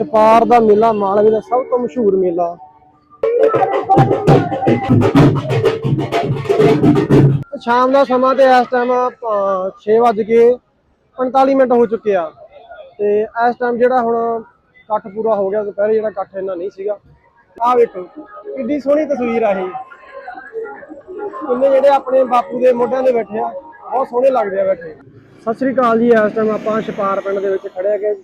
ਛਪਾਰ ਦਾ ਮੇਲਾ, ਮਾਲਵੇ ਦਾ ਸਭ ਤੋਂ ਮਸ਼ਹੂਰ ਮੇਲਾ। ਸ਼ਾਮ ਦਾ ਸਮਾਂ ਤੇ ਇਸ ਟਾਈਮ 6:45 ਮਿੰਟ ਹੋ ਚੁੱਕੇ ਆ। ਤੇ ਇਸ ਟਾਈਮ ਜਿਹੜਾ ਹੁਣ ਇਕੱਠ ਪੂਰਾ ਹੋ ਗਿਆ, ਦੁਪਹਿਰੇ ਜਿਹੜਾ ਇਕੱਠ ਇੰਨਾ ਨਹੀਂ ਸੀਗਾ। ਆਹ ਵੇਖੋ, ਕਿੱਡੀ ਸੋਹਣੀ ਤਸਵੀਰ ਆ ਇਹ। ਕਿੰਨੇ ਜਿਹੜੇ ਆਪਣੇ ਬਾਪੂ ਦੇ ਮੋਢਿਆਂ ਦੇ ਬੈਠੇ ਆ, ਬਹੁਤ ਸੋਹਣੇ ਲੱਗਦੇ ਆ ਬੈਠੇ। ਸਤਿ ਸ੍ਰੀ ਅਕਾਲ ਜੀ, ਇਸ ਟਾਈਮ ਆਪਾਂ ਛਪਾਰ ਪਿੰਡ ਦੇ ਵਿੱਚ ਖੜੇ ਹੈਗੇ।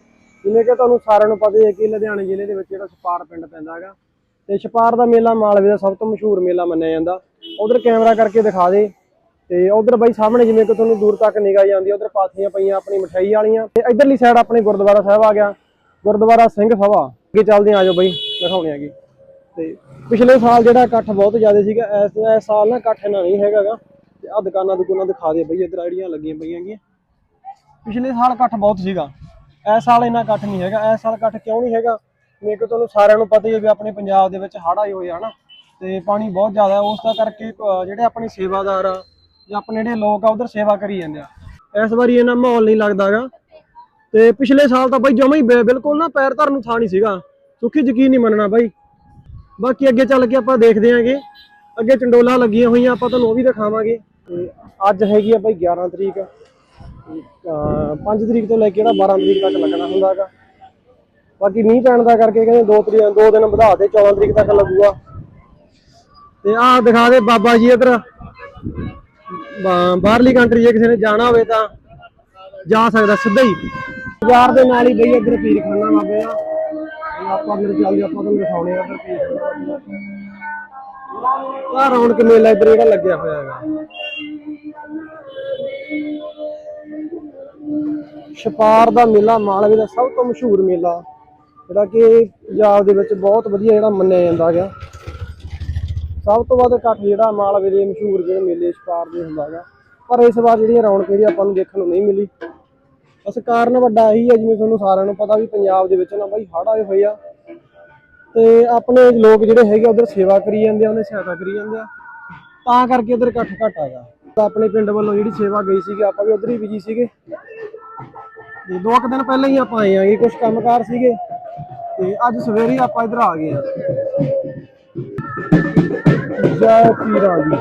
ਜਿਵੇਂ ਕਿ ਤੁਹਾਨੂੰ ਸਾਰਿਆਂ ਨੂੰ ਪਤਾ ਹੀ ਹੈ ਕਿ ਲੁਧਿਆਣੇ ਜ਼ਿਲ੍ਹੇ ਦੇ ਵਿੱਚ ਜਿਹੜਾ ਛਪਾਰ ਪਿੰਡ ਪੈਂਦਾ ਹੈਗਾ, ਤੇ ਛਪਾਰ ਦਾ ਮੇਲਾ ਮਾਲਵੇ ਦਾ ਸਭ ਤੋਂ ਮਸ਼ਹੂਰ ਮੇਲਾ ਮੰਨਿਆ ਜਾਂਦਾ। ਉਧਰ ਕੈਮਰਾ ਕਰਕੇ ਦਿਖਾ ਦੇ। ਤੇ ਉਧਰ ਬਾਈ ਸਾਹਮਣੇ ਜਿਵੇਂ ਕਿ ਤੁਹਾਨੂੰ ਦੂਰ ਤੱਕ ਨਿਗਾਹ ਜਾਂਦੀ ਉਧਰ ਪਾਥੀਆਂ ਪਈਆਂ ਆਪਣੀ ਮਠਿਆਈ ਵਾਲੀਆਂ। ਤੇ ਇਧਰਲੀ ਸਾਈਡ ਆਪਣੇ ਗੁਰਦੁਆਰਾ ਸਾਹਿਬ ਆ ਗਿਆ। ਗੁਰਦੁਆਰਾ ਸਿੰਘ ਸਭਾ। ਅੱਗੇ ਚੱਲਦੇ ਆ ਜਾਓ ਬਾਈ ਦਿਖਾਉਣੇ ਆਗੇ ਤੇ ਪਿਛਲੇ ਸਾਲ ਜਿਹੜਾ ਇਕੱਠ ਬਹੁਤ ਜ਼ਿਆਦਾ ਸੀਗਾ, ਇਸ ਇਸ ਸਾਲ ਨਾ ਇਕੱਠ ਇੰਨਾ ਨਹੀਂ ਹੈਗਾਗਾ ਤੇ ਆ ਦੁਕਾਨਾਂ ਦੁਕਾਨਾਂ ਦਿਖਾ ਦੇ ਬਈ, ਇੱਧਰ ਆਈਡੀਆਂ ਲੱਗੀਆਂ ਪਈਆਂ ਹੈਗੀਆਂ। ਪਿਛਲੇ ਸਾਲ ਇਕੱਠ ਬਹੁਤ ਸੀਗਾ। ਇਸ ਸਾਲ ਇੰਨਾ ਇਕੱਠ ਨਹੀਂ ਹੈਗਾ, ਇਸ ਸਾਲ ਇਕੱਠ ਕਿਉਂ ਨਹੀਂ ਹੈਗਾ? ਮੇਰੇ ਕੋ ਤੁਹਾਨੂੰ ਸਾਰਿਆਂ ਨੂੰ ਪਤਾ ਹੀ ਹੈ ਵੀ ਆਪਣੇ ਪੰਜਾਬ ਦੇ ਵਿੱਚ ਹੜ੍ਹ ਆਏ ਹੋਏ ਆ ਹਨਾ ਤੇ ਪਾਣੀ ਬਹੁਤ ਜ਼ਿਆਦਾ ਉਸ ਦਾ ਕਰਕੇ ਜਿਹੜੇ ਆਪਣੇ ਸੇਵਾਦਾਰ ਆ, ਜਾਂ ਆਪਣੇ ਜਿਹੜੇ ਲੋਕ ਆ, ਉਧਰ ਸੇਵਾ ਕਰੀ ਜਾਂਦੇ ਆ। ਇਸ ਵਾਰੀ ਇਹਨਾਂ ਮਾਹੌਲ ਨਹੀਂ ਲੱਗਦਾਗਾ ਤੇ ਪਿਛਲੇ ਸਾਲ ਤਾਂ ਬਾਈ ਜਮਾ ਹੀ ਬਿਲਕੁਲ ਨਾ ਪੈਰ ਧਰਨ ਨੂੰ ਥਾਂ ਨਹੀਂ ਸੀਗਾ, ਸੁੱਖੀ ਯਕੀਨ ਨਹੀਂ ਮੰਨਣਾ ਬਾਈ। ਬਾਕੀ ਅੱਗੇ ਚੱਲ ਕੇ ਆਪਾਂ ਦੇਖਦੇ ਆਂਗੇ, ਅੱਗੇ ਚੰਡੋਲਾ ਲੱਗੀਆਂ ਹੋਈਆਂ, ਆਪਾਂ ਤੁਹਾਨੂੰ ਉਹ ਵੀ ਦਿਖਾਵਾਂਗੇ। ਤੇ ਅੱਜ ਹੈਗੀ ਆ ਬਾਈ 11 ਤਰੀਕ। 5 ਤਰੀਕ ਤੋਂ ਲੈ ਕੇ ਜਿਹੜਾ 12 ਤਰੀਕ ਤੱਕ ਲੱਗਣਾ ਹੁੰਦਾ ਬਾਕੀ ਮੀਂਹ ਪੈਣ ਦਾ ਕਰਕੇ ਕਹਿੰਦੇ ਦੋ ਤਰੀਕ ਦੋ ਦਿਨ ਵਧਾ ਦੇ 14 ਤਰੀਕ ਤੱਕ ਲੱਗੂਗਾ। ਤੇ ਆਹ ਦਿਖਾ ਦੇ ਬਾਬਾ ਜੀ ਇਧਰ। ਬਾਹਰਲੀ ਕੰਟਰੀ ਜੇ ਕਿਸੇ ਨੇ ਜਾਣਾ ਹੋਵੇ ਤਾਂ ਜਾ ਸਕਦਾ ਸਿੱਧਾ ਹੀ। ਬਾਜ਼ਾਰ ਦੇ ਨਾਲ ਹੀ ਬਈ ਇੱਧਰ ਪੀਰਖਾਨਾ ਬਾਬੇ ਆ। ਆਪਾਂ ਫਿਰ ਚੱਲਦੇ ਆਪਾਂ ਤੁਹਾਨੂੰ ਦਿਖਾਉਣੇ ਆ ਇੱਧਰ ਪੀਰਖਾਨਾ ਆਹ ਰੌਣਕ ਮੇਲਾ ਇੱਧਰ ਜਿਹੜਾ ਲੱਗਿਆ ਹੋਇਆ ਹੈਗਾ। ਛਪਾਰ ਦਾ ਮੇਲਾ ਮਾਲਵੇ ਦਾ ਸਭ ਤੋਂ ਮਸ਼ਹੂਰ ਮੇਲਾ, ਜਿਹੜਾ ਕਿ ਪੰਜਾਬ ਦੇ ਵਿੱਚ ਬਹੁਤ ਵਧੀਆ ਜਿਹੜਾ ਮੰਨਿਆ ਜਾਂਦਾ ਹੈਗਾ। ਸਭ ਤੋਂ ਵੱਧ ਇਕੱਠ ਜਿਹੜਾ ਮਾਲਵੇ ਦੇ ਮਸ਼ਹੂਰ ਜਿਹੜੇ ਮੇਲੇ ਛਪਾਰ ਦੇ ਹੁੰਦਾ ਹੈਗਾ, ਪਰ ਇਸ ਵਾਰ ਜਿਹੜੀਆਂ ਰੌਣਕ ਜਿਹੜੀ ਆਪਾਂ ਨੂੰ ਦੇਖਣ ਨੂੰ ਨਹੀਂ ਮਿਲੀ। ਬਸ ਕਾਰਨ ਵੱਡਾ ਇਹੀ ਹੈ, ਜਿਵੇਂ ਤੁਹਾਨੂੰ ਸਾਰਿਆਂ ਨੂੰ ਪਤਾ ਵੀ ਪੰਜਾਬ ਦੇ ਵਿੱਚ ਨਾ ਬਾਈ ਹੜ੍ਹ ਆਏ ਹੋਏ ਆ, ਤੇ ਆਪਣੇ ਲੋਕ ਜਿਹੜੇ ਹੈਗੇ ਉਧਰ ਸੇਵਾ ਕਰੀ ਜਾਂਦੇ ਆ, ਉਹਨੇ ਸਹਾਇਤਾ ਕਰੀ ਜਾਂਦੇ ਆ, ਤਾਂ ਕਰਕੇ ਉਧਰ ਇਕੱਠ ਘੱਟ ਹੈਗਾ। ਆਪਣੇ ਪਿੰਡ ਵੱਲੋਂ ਜਿਹੜੀ ਸੇਵਾ ਗਈ ਸੀਗੀ, ਆਪਾਂ ਵੀ ਉਧਰ ਹੀ ਬਿਜ਼ੀ ਸੀਗੇ। ਤੇ ਦੋ ਕੁ ਦਿਨ ਪਹਿਲਾਂ ਹੀ ਆਪਾਂ ਆਏ ਆਂਗੇ ਕੁਝ ਕੰਮਕਾਰ ਸੀਗੇ ਤੇ ਅੱਜ ਸਵੇਰੇ ਆਪਾਂ ਇਧਰ ਆ ਗਏ ਆ ਜੈ ਪੀਰਾਂ ਦੀ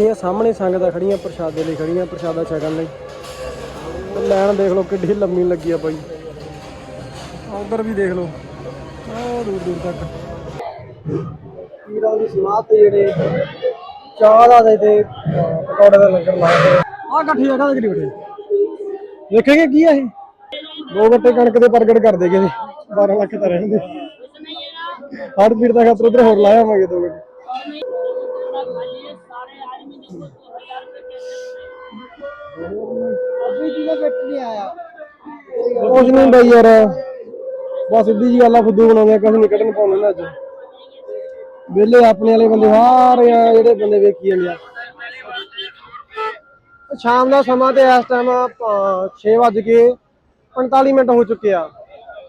ਇਹ ਸਾਹਮਣੇ ਸੰਗਤਾਂ ਖੜੀਆਂ, ਪ੍ਰਸ਼ਾਦੇ ਲਈ ਖੜੀਆਂ, ਪ੍ਰਸ਼ਾਦਾ ਛਕਣ ਲਈ। ਲੈਣ ਦੇਖ ਲਓ ਕਿੱਡੀ ਲੰਮੀ ਲੱਗੀ ਆ ਬਾਈ। ਉਧਰ ਵੀ ਦੇਖ ਲਓ। ਆਹ ਦੂਰ ਦੂਰ ਤੱਕ। ਪੀਰਾਂ ਦੀ ਸਮਾਧ ਜਿਹੜੇ ਚਾਹ ਦਾ ਤੇ ਪਕੌੜੇ ਦਾ ਲੰਗਰ ਲਾਇਆ ਆ ਗੱਠੀ ਜਗ੍ਹਾ ਦੇ ਕਿਹੜੀ ਬੈਠੇ ਕੀ ਆ ਇਹ? ਦੋ ਗੱਟੇ ਕਣਕ ਦੇ ਪ੍ਰਗਟ ਕਰ ਦੇਗੇ 12 ਲੱਖ ਤਾਂ ਰਹਿੰਦੇ। ਹਰ ਪੀਰ ਦਾ ਖਤਰ ਉਧਰ ਹੋਰ ਲਾਇਆ ਹੋਵਾਂਗੇ ਦੋ ਗੱਟੇ ਕੁਝ ਨਹੀਂ ਬਾਈ ਯਾਰ ਬਸ ਸਿੱਧੀ ਜੀ ਗੱਲ ਆ ਫੁੱਦੂ ਬਣਾਉਂਦੇ ਆ ਨਿਕਟਨ ਪਾਉਂਦੇ ਨੇ ਅੱਜ। ਵਿਹਲੇ ਆਪਣੇ ਵਾਲੇ ਬੰਦੇ ਸਾਰੇ ਆ ਜਿਹੜੇ ਬੰਦੇ ਵੇਖੀ ਜਾਂਦੇ ਆ। ਸ਼ਾਮ ਦਾ ਸਮਾਂ ਤੇ ਇਸ ਟਾਈਮ 6:45 ਮਿੰਟ ਹੋ ਚੁੱਕੇ ਆ।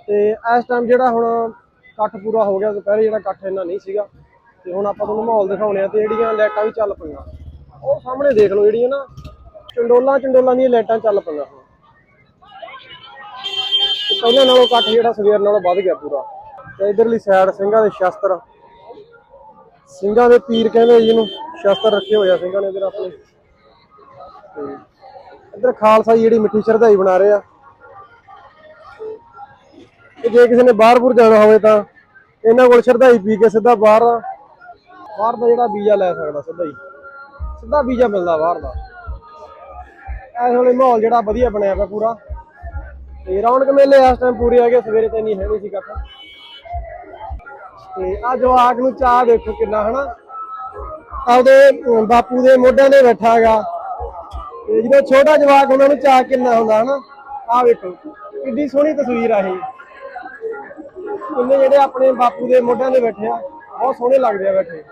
ਤੇ ਇਸ ਟਾਈਮ ਜਿਹੜਾ ਹੁਣ ਇਕੱਠ ਪੂਰਾ ਹੋ ਗਿਆ, ਦੁਪਹਿਰੇ ਜਿਹੜਾ ਇਕੱਠ ਇੰਨਾ ਨਹੀਂ ਸੀਗਾ। ਤੇ ਹੁਣ ਆਪਾਂ ਤੁਹਾਨੂੰ ਮਾਹੌਲ ਦਿਖਾਉਣੇ ਆ ਤੇ ਜਿਹੜੀਆਂ ਲਾਈਟਾਂ ਵੀ ਚੱਲ ਪਈਆਂ। ਉਹ ਸਾਹਮਣੇ ਦੇਖ ਲਓ ਜਿਹੜੀਆਂ ਨਾ, ਚੰਡੋਲਾਂ ਚੰਡੋਲਾਂ ਦੀਆਂ ਲਾਈਟਾਂ ਚੱਲ ਪਈਆਂ ਹੁਣ। ਤੇ ਪਹਿਲਾਂ ਨਾਲੋਂ ਇਕੱਠ ਜਿਹੜਾ ਸਵੇਰ ਨਾਲੋਂ ਵੱਧ ਗਿਆ ਪੂਰਾ। ਤੇ ਇਧਰਲੀ ਸਾਈਡ ਸਿੰਘਾਂ ਦੇ ਸ਼ਸਤਰ ਸਿੰਘਾਂ ਦੇ ਪੀਰ ਕਹਿੰਦੇ ਜਿਹਨੂੰ ਸ਼ਸਤਰ ਰੱਖੇ ਹੋਏ ਸਿੰਘਾਂ ਨੇ ਇਧਰ ਆਪਣੇ। ਤੇ ਇਧਰ ਖਾਲਸਾ ਜਿਹੜੀ ਮਿੱਠੀ ਸ਼ਰਧਾਈ ਬਣਾ ਰਹੇ ਆ। ਤੇ ਜੇ ਕਿਸੇ ਨੇ ਬਾਹਰਪੁਰ ਜਾਣਾ ਹੋਵੇ ਤਾਂ ਇਹਨਾਂ ਕੋਲ ਸ਼ਰਧਾਈ ਪੀ ਕੇ ਸਿੱਧਾ ਬਾਹਰ ਬਾਹਰ ਦਾ ਜਿਹੜਾ ਵੀਜ਼ਾ ਲੈ ਸਕਦਾ ਸਿੱਧਾ ਹੀ। ਸਿੱਧਾ ਵੀਜ਼ਾ ਮਿਲਦਾ ਬਾਹਰ ਦਾ। ਇਸ ਵੇਲੇ ਮਾਹੌਲ ਜਿਹੜਾ ਵਧੀਆ ਬਣਿਆ ਪਿਆ ਪੂਰਾ। ਤੇ ਰੌਣਕ ਮੇਲੇ ਇਸ ਟਾਈਮ ਪੂਰੇ ਆ ਗਏ ਸਵੇਰੇ ਤੇ ਨਹੀਂ ਹੈਗੇ ਸੀ ਕੱਖ ਤੇ ਆ ਜਵਾਕ ਨੂੰ ਚਾਹ ਦੇਖੋ ਕਿੰਨਾ, ਹਨਾ? ਆਪਦੇ ਬਾਪੂ ਦੇ ਮੋਢਿਆਂ ਤੇ ਬੈਠਾ ਹੈਗਾ ਤੇ ਜਦੋਂ ਛੋਟਾ ਜਵਾਕ, ਉਹਨਾਂ ਨੂੰ ਚਾਹ ਕਿੰਨਾ ਹੁੰਦਾ, ਹਨਾ? ਆ ਵੇਖੋ ਕਿੰਨੀ ਸੋਹਣੀ ਤਸਵੀਰ ਆ ਇਹ। ਕਿੰਨੇ ਜਿਹੜੇ ਆਪਣੇ ਬਾਪੂ ਦੇ ਮੋਢਿਆਂ ਤੇ ਬੈਠੇ ਆ, ਬਹੁਤ ਸੋਹਣੇ ਲੱਗਦੇ ਆ ਬੈਠੇ।